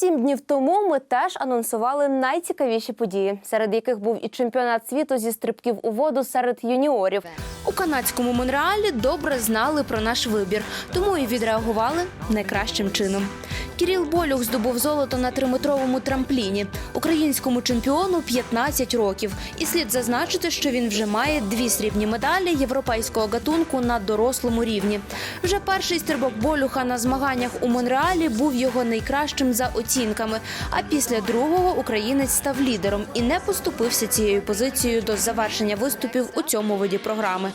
Сім днів тому ми теж анонсували найцікавіші події, серед яких був і чемпіонат світу зі стрибків у воду серед юніорів. У канадському Монреалі добре знали про наш вибір, тому і відреагували найкращим чином. Кіріл Болюх здобув золото на триметровому трампліні. Українському чемпіону 15 років. І слід зазначити, що він вже має дві срібні медалі європейського гатунку на дорослому рівні. Вже перший стрибок Болюха на змаганнях у Монреалі був його найкращим за оцінками. А після другого українець став лідером і не поступився цією позицією до завершення виступів у цьому виді програми.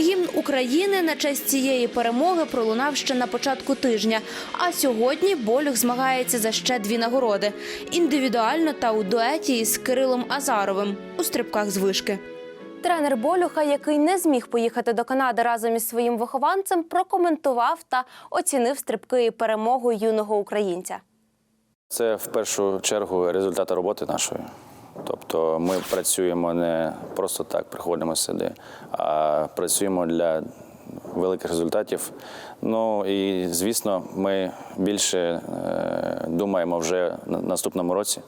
Гімн України на честь цієї перемоги пролунав ще на початку тижня. А сьогодні Болюх змагається за ще дві нагороди індивідуально та у дуеті із Кирилом Азаровим у стрибках з вишки. Тренер Болюха, який не зміг поїхати до Канади разом із своїм вихованцем, прокоментував та оцінив стрибки і перемогу юного українця. Це в першу чергу результати роботи нашої. Тобто ми працюємо не просто так, приходимо сюди, а працюємо для великих результатів. Ну і звісно, ми більше е, думаємо вже на наступному році,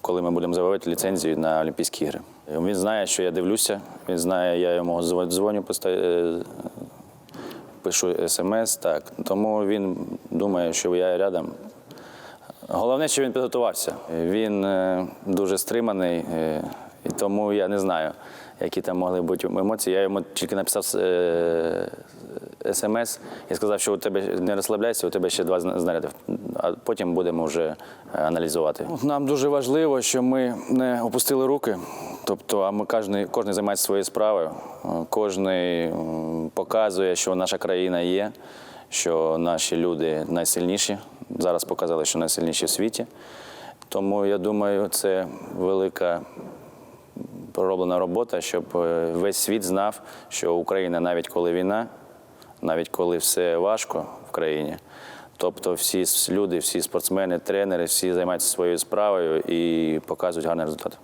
коли ми будемо завоювати ліцензію на Олімпійські ігри. Він знає, що я дивлюся, він знає, я йому дзвоню, е, пишу смс. Так. Тому він думає, що я рядом. Головне, що він підготувався. Він е, дуже стриманий, і тому я не знаю, які там могли бути емоції. Я йому тільки написав е, смс і сказав, що у тебе не розслабляйся, у тебе ще два зна- знаряди, а потім будемо вже е, аналізувати. Нам дуже важливо, що ми не опустили руки. Тобто, а ми кожен, кожен займається своєю справою, кожен показує, що наша країна є, що наші люди найсильніші. Зараз показали, що найсильніші в світі. Тому я думаю, це велика пророблена робота, щоб е, весь світ знав, що Україна, навіть коли війна, навіть коли все важко в країні, тобто всі люди, всі спортсмени, тренери, всі займаються своєю справою і показують гарний результат.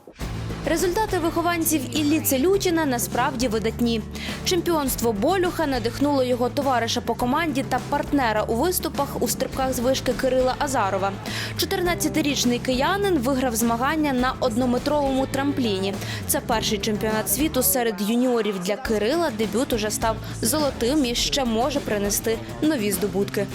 Результати вихованців Іллі Целютіна насправді видатні. Чемпіонство Болюха надихнуло його товариша по команді та партнера у виступах у стрибках з вишки Кирила Азарова. 14-річний киянин виграв змагання на однометровому трампліні. Це перший чемпіонат світу серед юніорів для Кирила. Дебют уже став золотим і ще може принести нові здобутки.